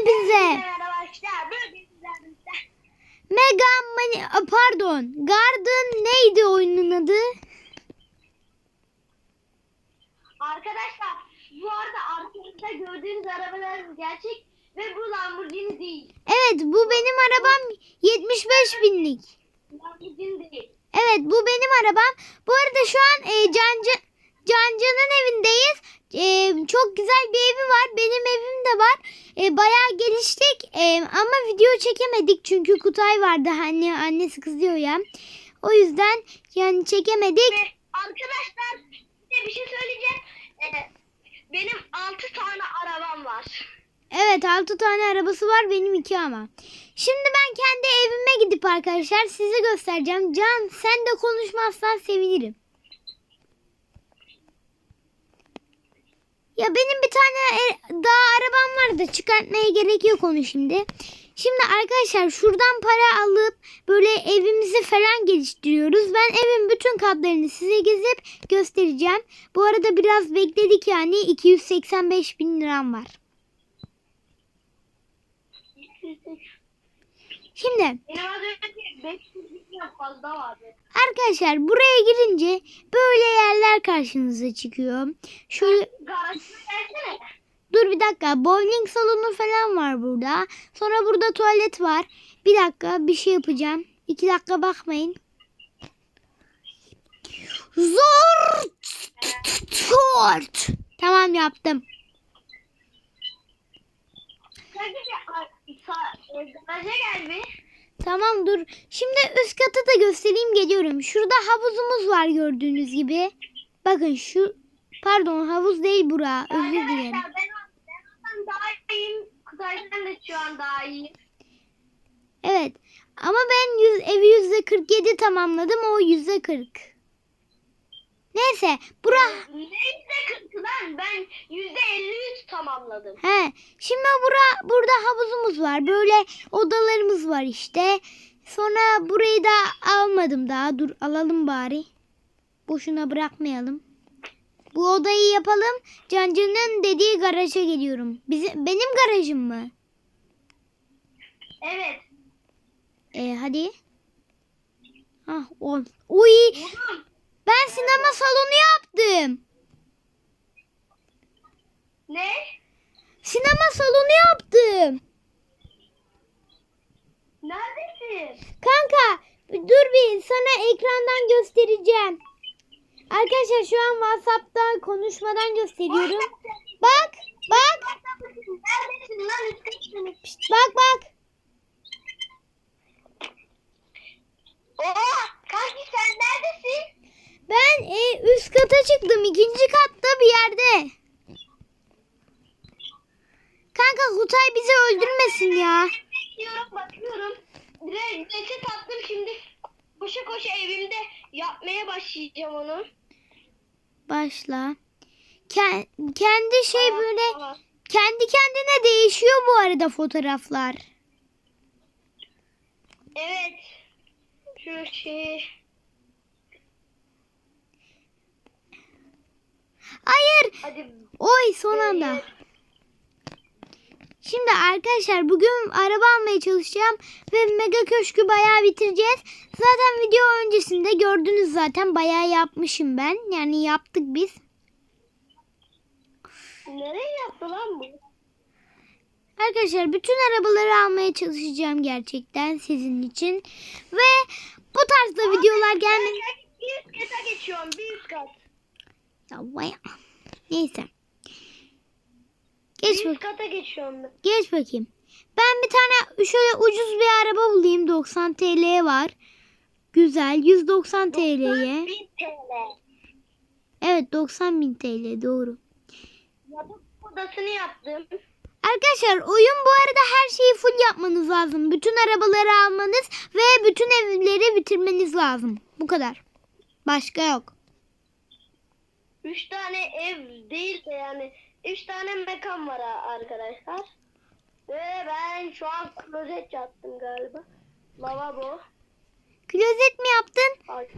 Bugün sizlerle Mega Mani pardon. Garden neydi oyunun adı? Arkadaşlar bu arada arkamızda gördüğünüz arabalar gerçek ve bu Lamborghini değil. Evet bu benim arabam 75 binlik. Lamborghini değil. Evet bu benim arabam. Bu arada şu an e, Cancı, Cancı'nın evindeyiz. E, çok güzel bir evi var. Benim evim de var. E, bayağı geliştik E, ama video çekemedik çünkü Kutay vardı. Hani annesi kızıyor ya. O yüzden yani çekemedik. Arkadaşlar size bir şey söyleyeceğim. Ee, benim 6 tane arabam var. Evet 6 tane arabası var benim 2 ama. Şimdi ben kendi evime gidip arkadaşlar size göstereceğim. Can sen de konuşmazsan sevinirim. Ya benim bir tane e- daha arabam var da çıkartmaya gerek yok onu şimdi. Şimdi arkadaşlar şuradan para alıp böyle evimizi falan geliştiriyoruz. Ben evin bütün katlarını size gezip göstereceğim. Bu arada biraz bekledik yani 285 bin liram var. Şimdi Benim az önce 500 milyon fazla vardı. arkadaşlar buraya girince böyle yerler karşınıza çıkıyor. Şöyle dur bir dakika bowling salonu falan var burada. Sonra burada tuvalet var. Bir dakika bir şey yapacağım. İki dakika bakmayın. Zor. Tamam yaptım. E, garaja gel bir. Tamam dur. Şimdi üst katı da göstereyim geliyorum. Şurada havuzumuz var gördüğünüz gibi. Bakın şu pardon havuz değil bura. Özür dilerim. Ben, ben daha iyiyim. Kutay'dan da şu an daha iyiyim. Evet. Ama ben yüz, evi yüzde 47 tamamladım. O yüzde 40. Neyse. Bura. Neyse kırk lan ben yüzde elli tamamladım. He. Şimdi bura burada havuzumuz var. Böyle odalarımız var işte. Sonra burayı da almadım daha. Dur alalım bari. Boşuna bırakmayalım. Bu odayı yapalım. Cancı'nın dediği garaja geliyorum. Bizim, benim garajım mı? Evet. E, hadi. Ah, on. Uy, Oğlum ben sinema salonu yaptım. ne? Sinema salonu yaptım. Neredesin? Kanka dur bir sana ekrandan göstereceğim. Arkadaşlar şu an WhatsApp'ta konuşmadan gösteriyorum. Bak bak Pişt, bak bak. Oha kanki sen üst kata çıktım. ikinci katta bir yerde. Kanka Kutay bizi öldürmesin ya. Bakıyorum bakıyorum. Reset attım şimdi. Koşa koşa evimde yapmaya başlayacağım onu. Başla. Ken- kendi şey böyle kendi kendine değişiyor bu arada fotoğraflar. Evet. Şu şey. Hayır. Hadi. Oy son anda. Şimdi arkadaşlar bugün araba almaya çalışacağım ve mega köşkü bayağı bitireceğiz. Zaten video öncesinde gördünüz zaten bayağı yapmışım ben. Yani yaptık biz. Nereye yaptı lan bu? Arkadaşlar bütün arabaları almaya çalışacağım gerçekten sizin için. Ve bu tarzda videolar gelmedi. Ben bir üst kata geçiyorum. Bir üst kat. Ya vay- Neyse. Geç üst kata geçiyorum ben. Geç bakayım. Ben bir tane şöyle ucuz bir araba bulayım. 90 TL'ye var. Güzel. 190 TL'ye. 1000 TL. Evet 90 bin TL doğru. Yatak odasını yaptım. Arkadaşlar oyun bu arada her şeyi full yapmanız lazım. Bütün arabaları almanız ve bütün evleri bitirmeniz lazım. Bu kadar. Başka yok. Üç tane ev değil de yani üç tane mekan var arkadaşlar. Ve ben şu an klozet yaptım galiba. Lavabo. Klozet mi yaptın? Ay.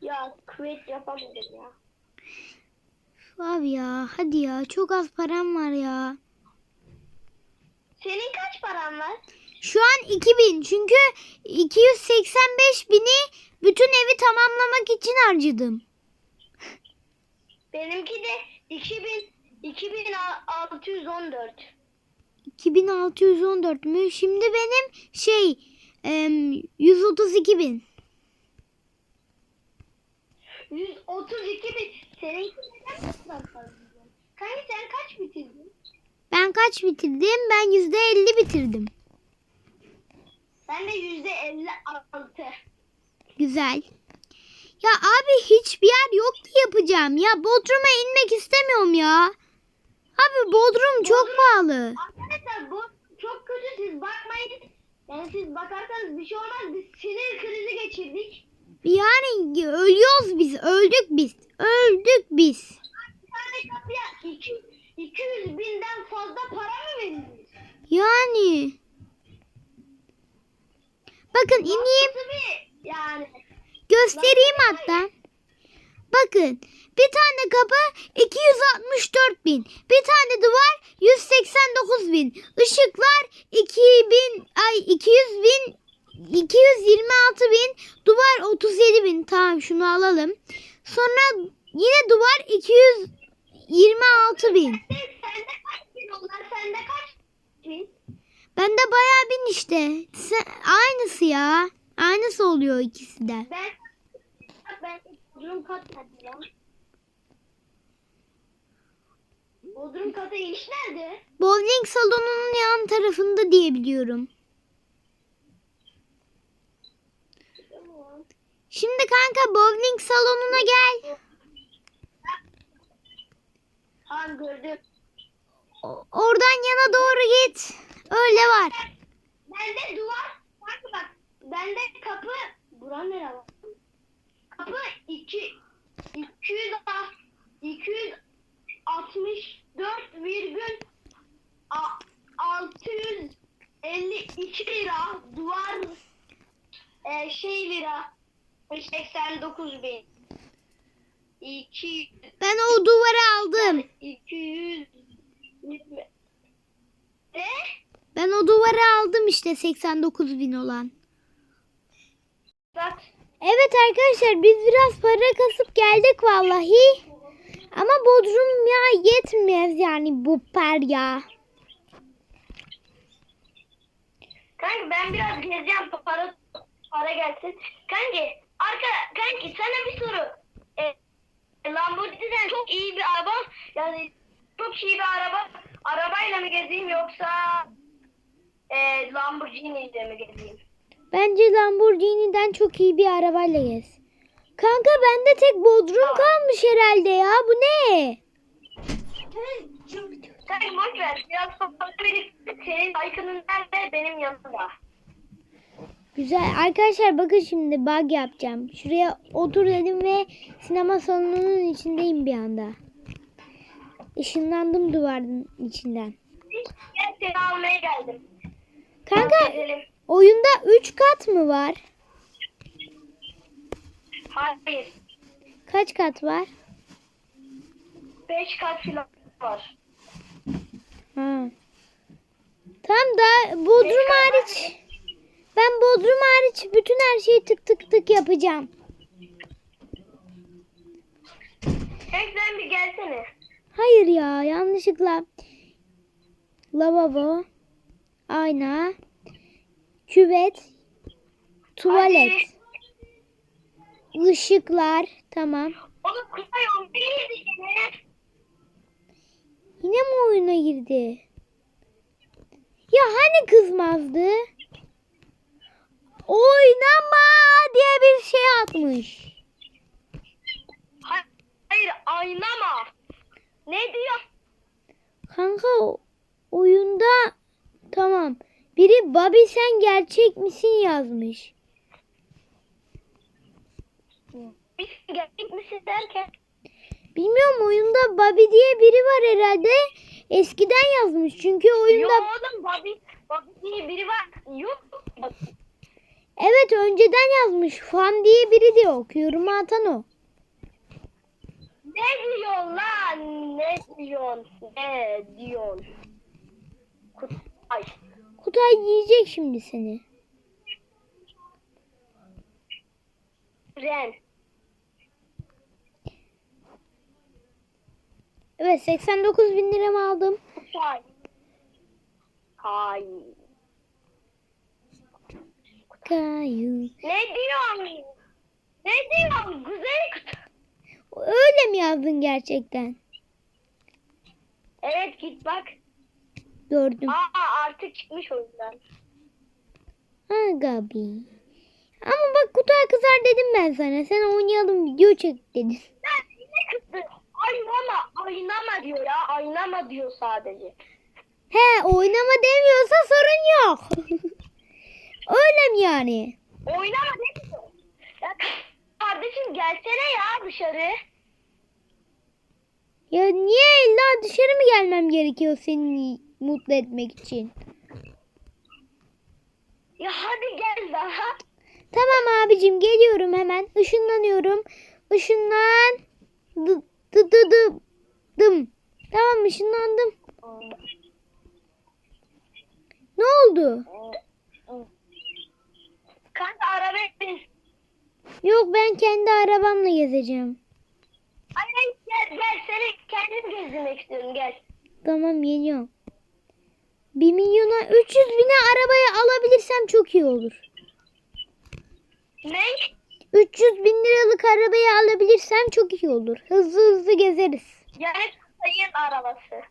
Ya kuvvet yapamadım ya. Abi ya hadi ya çok az param var ya. Senin kaç paran var? Şu an 2000 çünkü 285 bini bütün evi tamamlamak için harcadım. Benimki de 2000 2614. 2614 mü? Şimdi benim şey em, 132 bin. 132 bin. Seninki neden bu kadar fazla? Kanka sen kaç bitirdin? Ben kaç bitirdim? Ben %50 bitirdim. Ben de yüzde 56. Güzel. Ya abi hiçbir yer yok ki yapacağım. Ya Bodrum'a inmek istemiyorum ya. Abi Bodrum çok pahalı. Arkadaşlar bu çok kötü siz bakmayın. Yani siz bakarsanız bir şey olmaz. Biz sinir krizi geçirdik. Yani ölüyoruz biz. Öldük biz. Öldük biz. Bir tane kapıya 200, 200 binden fazla para mı veririz? Yani. Bakın ineyim. Nasıl bir yani? Göstereyim hatta. Bakın bir tane kapı 264 bin. Bir tane duvar 189 bin. Işıklar 2000 ay 200 bin 226 bin. Duvar 37 bin. Tamam şunu alalım. Sonra yine duvar 226 bin. Bin? Bende bayağı bin işte. Aynısı ya. Aynısı oluyor ikisi de. Ben ben Bodrum kat nerede lan? Bodrum kata iniş nerede? Bowling salonunun yan tarafında diye biliyorum. Şimdi kanka bowling salonuna gel. Tamam gördüm. O- oradan yana doğru git. Öyle var. Bende duvar. Bak bak. Bende kapı. Buran nere var? Kapı 2 200 264 virgül a- 652 lira duvar e, şey lira 89 bin 200 Ben o duvarı aldım. 200 ne? Ben o duvarı aldım işte 89 bin olan. Bak Evet arkadaşlar biz biraz para kasıp geldik vallahi. Ama Bodrum ya yetmez yani bu per ya. Kanki ben biraz gezeceğim para para gelsin. Kanki arka kanki sana bir soru. E, Lamborghini'den çok iyi bir araba yani çok iyi bir araba arabayla mı gezeyim yoksa e, Lamborghini'yle mi gezeyim? Bence Lamborghini'den çok iyi bir arabayla gez. Kanka bende tek Bodrum kalmış herhalde ya. Bu ne? Kanki boş ver biraz para verip senin like'ının nerede benim yanımda. Güzel. Arkadaşlar bakın şimdi bug yapacağım. Şuraya otur dedim ve sinema salonunun içindeyim bir anda. Işınlandım duvarın içinden. Gel seni almaya geldim. Kanka Gezelim. oyunda 3 kat mı var? Hayır. Kaç kat var? 5 kat filan var. Ha. Tam da Bodrum hariç. Ben Bodrum hariç bütün her şeyi tık tık tık yapacağım. Sen bir gelsene. Hayır ya yanlışlıkla. Lavabo, ayna, küvet, tuvalet, ışıklar. Tamam. Oğlum Kuzey 11 yine. Yine mi oyuna girdi? Ya hani kızmazdı? Oynama diye bir şey atmış. Hayır aynama. Ne diyor? Kanka o- oyunda tamam. Bobby sen gerçek misin yazmış. Gerçek misin derken? Bilmiyorum oyunda Bobby diye biri var herhalde. Eskiden yazmış çünkü oyunda Yok oğlum Bobby, Bobby diye biri var. Yok. evet önceden yazmış. Fan diye biri de yok. Yorumu atan o. Ne diyorsun lan? Ne diyorsun? Ne diyorsun? Kutay. Kutay yiyecek şimdi seni. Ren. Evet 89 bin liramı aldım. Kutay. Hayır. Kayu. Ne diyorsun? Ne diyorsun? Güzel Kutay. Öyle mi yazdın gerçekten? Evet git bak. Gördüm. Aa artık çıkmış oyundan. Ha Gabi. Ama bak Kutay kızar dedim ben sana. Sen oynayalım video çek dedin. Yine kızdı. Aynama, aynama diyor ya. Aynama diyor sadece. He oynama demiyorsa sorun yok. Öyle mi yani? Oynama ne diyor? Ya kardeşim gelsene ya dışarı. Ya niye illa dışarı mı gelmem gerekiyor seni mutlu etmek için? Ya hadi gel daha. Tamam abicim geliyorum hemen. Işınlanıyorum. Işınlan. Dı dı dı dı. Dım. Tamam ışınlandım. Ne oldu? Kanka arabaya bin. Yok ben kendi arabamla gezeceğim. Hayır gel gel seni kendim gezdirmek istiyorum gel. Tamam geliyorum. 1 milyona 300 bine arabayı alabilirsem çok iyi olur. Ne? 300 bin liralık arabayı alabilirsem çok iyi olur. Hızlı hızlı gezeriz. Yani sayın arabası.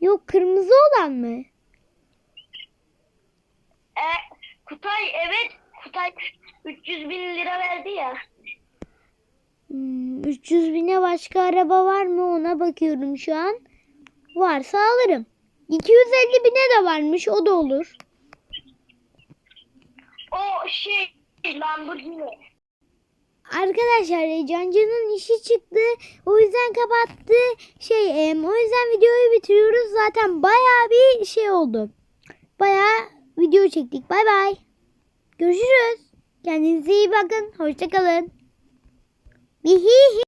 Yok kırmızı olan mı? E, Kutay evet Kutay 300 bin lira verdi ya. Hmm, 300 bine başka araba var mı ona bakıyorum şu an. Varsa alırım. 250 bine de varmış o da olur. O şey Lamborghini. Arkadaşlar Cancı'nın işi çıktı. O yüzden kapattı. Şey o yüzden videoyu bitiriyoruz. Zaten baya bir şey oldu. Baya video çektik. Bay bay. Görüşürüz. Kendinize iyi bakın. Hoşçakalın. Bihihi.